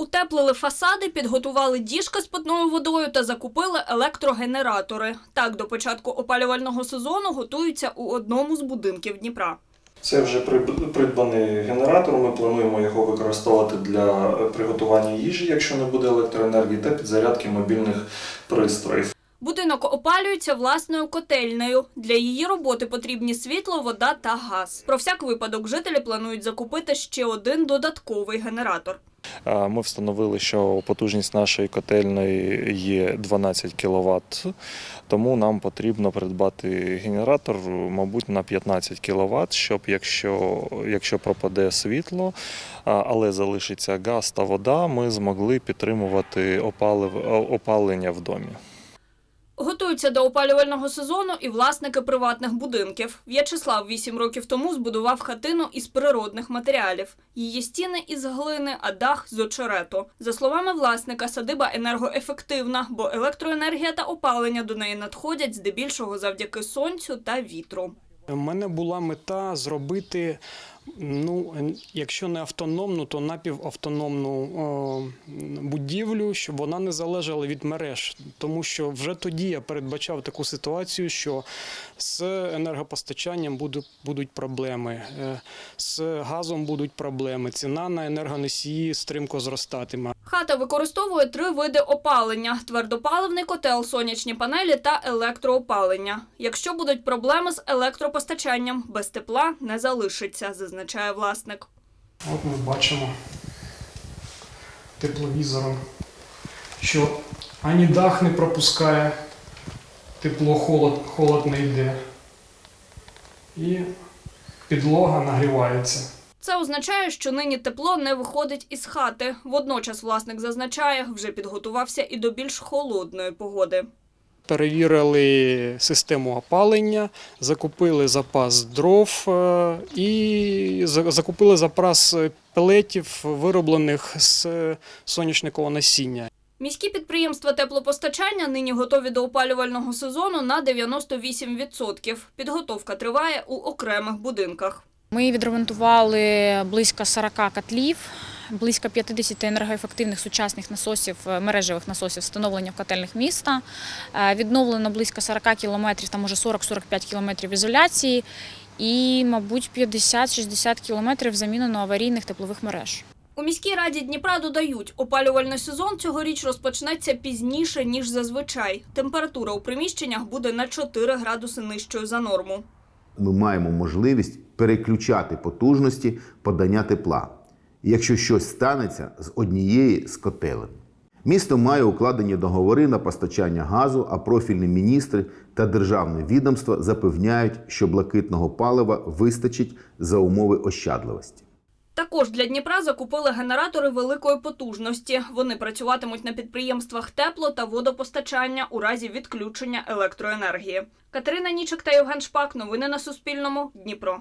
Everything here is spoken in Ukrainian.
Утеплили фасади, підготували діжки з питною водою та закупили електрогенератори. Так, до початку опалювального сезону готуються у одному з будинків Дніпра. Це вже придбаний генератор. Ми плануємо його використовувати для е, приготування їжі, якщо не буде електроенергії, та підзарядки мобільних пристроїв. Будинок опалюється власною котельнею. Для її роботи потрібні світло, вода та газ. Про всяк випадок жителі планують закупити ще один додатковий генератор. Ми встановили, що потужність нашої котельної є 12 кВт, тому нам потрібно придбати генератор, мабуть, на 15 кВт, щоб якщо, якщо пропаде світло, але залишиться газ та вода, ми змогли підтримувати опалення в домі. Готуються до опалювального сезону і власники приватних будинків. В'ячеслав вісім років тому збудував хатину із природних матеріалів. Її стіни із глини, а дах з очерету. За словами власника, садиба енергоефективна, бо електроенергія та опалення до неї надходять здебільшого завдяки сонцю та вітру. У мене була мета зробити, ну, якщо не автономну, то напівавтономну о, будівлю, щоб вона не залежала від мереж. Тому що вже тоді я передбачав таку ситуацію, що з енергопостачанням будуть, будуть проблеми, е, з газом будуть проблеми, ціна на енергоносії стрімко зростатиме. Хата використовує три види опалення: твердопаливний котел, сонячні панелі та електроопалення. Якщо будуть проблеми з електропостачанням, без тепла не залишиться, зазначає власник. От ми бачимо тепловізором, що ані дах не пропускає, тепло, холод, холод не йде. І підлога нагрівається. Це означає, що нині тепло не виходить із хати. Водночас власник зазначає, вже підготувався і до більш холодної погоди. Перевірили систему опалення, закупили запас дров е, і закупили запас пелетів, вироблених з соняшникового насіння. Міські підприємства теплопостачання нині готові до опалювального сезону на 98%. Підготовка триває у окремих будинках. Ми відремонтували близько 40 котлів, близько 50 енергоефективних сучасних насосів, е, мережевих насосів встановлення в котельних міста. Е, Відновлено близько 40 кілометрів, там може 40-45 кілометрів ізоляції і, мабуть, 50-60 кілометрів замінено аварійних теплових мереж. У міській раді Дніпра додають, опалювальний сезон цьогоріч розпочнеться пізніше, ніж зазвичай. Температура у приміщеннях буде на 4 градуси нижчою за норму. ми маємо можливість переключати потужності подання тепла, якщо щось станеться з однієї з котелень. Місто має укладені договори на постачання газу, а профільні міністри та державне відомство запевняють, що блакитного палива вистачить за умови ощадливості. Також для Дніпра закупили генератори великої потужності. Вони працюватимуть на підприємствах тепло та водопостачання у разі відключення електроенергії. Катерина Нічик та Євген Шпак. Новини на Суспільному. Дніпро.